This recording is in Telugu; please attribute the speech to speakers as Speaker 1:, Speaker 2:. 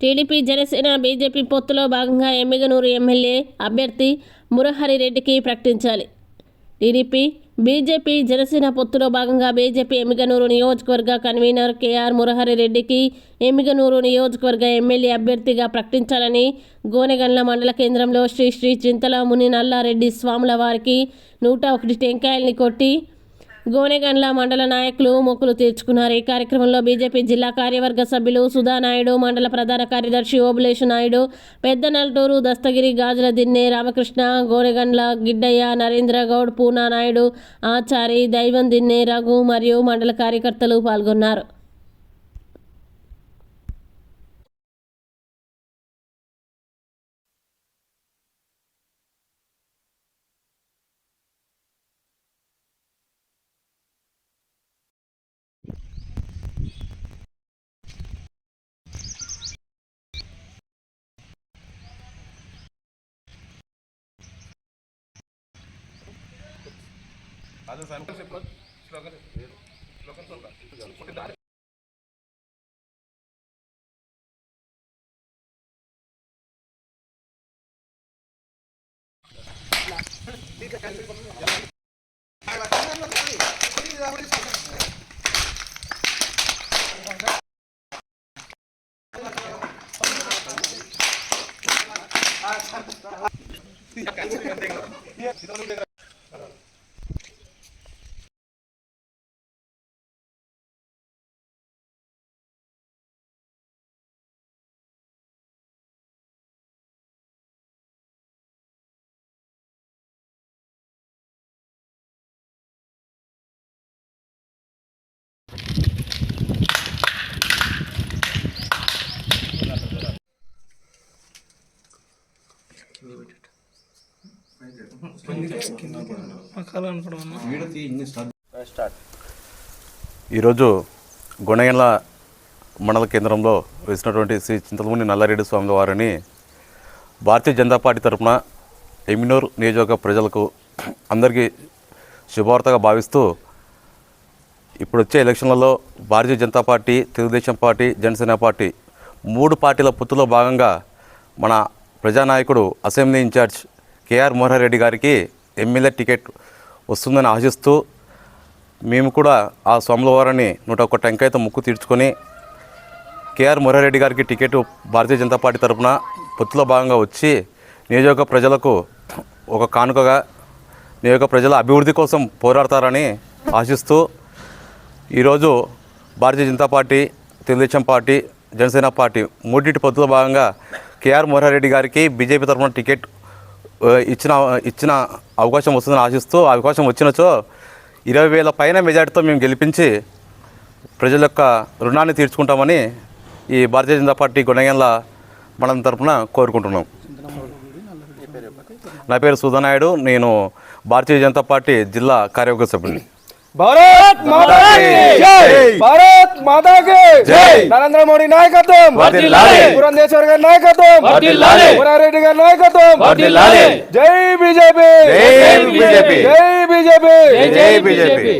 Speaker 1: టీడీపీ జనసేన బీజేపీ పొత్తులో భాగంగా ఎమ్మిగనూరు ఎమ్మెల్యే అభ్యర్థి మురహరి రెడ్డికి ప్రకటించాలి. టీడీపీ బీజేపీ జనసేన పొత్తులో భాగంగా బీజేపీ ఎమ్మిగనూరు నియోజకవర్గ కన్వీనర్ కేఆర్ మురహరి రెడ్డికి ఎమ్మిగనూరు నియోజకవర్గ ఎమ్మెల్యే అభ్యర్థిగా ప్రకటించాలని గోనెగండ్ల మండల కేంద్రంలో శ్రీ శ్రీ చింతల ముని నల్లారెడ్డి స్వాముల వారికి నూట ఒకటి టెంకాయల్ని కొట్టి గోనెగండ్ల మండల నాయకులు మొక్కులు తీర్చుకున్నారు. ఈ కార్యక్రమంలో బీజేపీ జిల్లా కార్యవర్గ సభ్యులు సుధానాయుడు మండల ప్రధాన కార్యదర్శి ఓబులేషు నాయుడు పెద్ద నల్టూరు దస్తగిరి గాజుల దిన్నె రామకృష్ణ గోనెగండ్ల గిడ్డయ్య నరేంద్ర గౌడ్ పూనా నాయుడు ఆచారి దైవం దిన్నె రఘు మరియు మండల కార్యకర్తలు పాల్గొన్నారు. Gracias.
Speaker 2: ఈరోజు గుణగండ్ల మండల కేంద్రంలో వేసినటువంటి శ్రీ చింతలమూని నల్లారెడ్డి స్వామి వారిని భారతీయ జనతా పార్టీ తరఫున ఎమినూర్ నియోజకవర్గ ప్రజలకు అందరికీ శుభవార్తగా భావిస్తూ ఇప్పుడు వచ్చే ఎలక్షన్లలో Bharatiya Janata party Telugu Desam party Janasena party మూడు పార్టీల పొత్తులో భాగంగా మన ప్రజానాయకుడు అసెంబ్లీ ఇన్ఛార్జ్ కేఆర్ మోహన్ గారికి ఎమ్మెల్యే టికెట్ వస్తుందని ఆశిస్తూ మేము కూడా ఆ సోమలవారాన్ని నూట ఒక్క టెంకాయతో ముక్కు తీర్చుకొని కేఆర్ మురారెడ్డి గారికి టికెట్ భారతీయ జనతా పార్టీ తరఫున పొత్తులో భాగంగా వచ్చి నియోజక ప్రజలకు ఒక కానుకగా నియోజక ప్రజల అభివృద్ధి కోసం పోరాడతారని ఆశిస్తూ ఈరోజు Bharatiya Janata party Telugu Desam party Janasena party మూడింటి పొత్తులో భాగంగా కేఆర్ మోహన్ గారికి బీజేపీ తరఫున టికెట్ ఇచ్చిన ఇచ్చిన అవకాశం వస్తుందని ఆశిస్తూ అవకాశం వచ్చినచో ఇరవై వేల పైన మెజార్టీతో మేము గెలిపించి ప్రజల యొక్క రుణాన్ని తీర్చుకుంటామని ఈ భారతీయ జనతా పార్టీ గుణగండ్ల మండలం తరఫున కోరుకుంటున్నాం. నా పేరు సుధానాయుడు నేను భారతీయ జనతా పార్టీ జిల్లా కార్యవర్గ సభ్యుడిని.
Speaker 3: భారత్ మాతా భారత్ మాతా की జై! నరేంద్ర మోడీ నాయకత్వం. పురంధేశ్వర్ గారి నాయకత్వం. మురారెడ్డి గారి నాయకత్వం. జై బీజేపీ!
Speaker 2: జై బీజేపీ.
Speaker 3: జై బీజేపీ!
Speaker 2: జై బీజేపీ!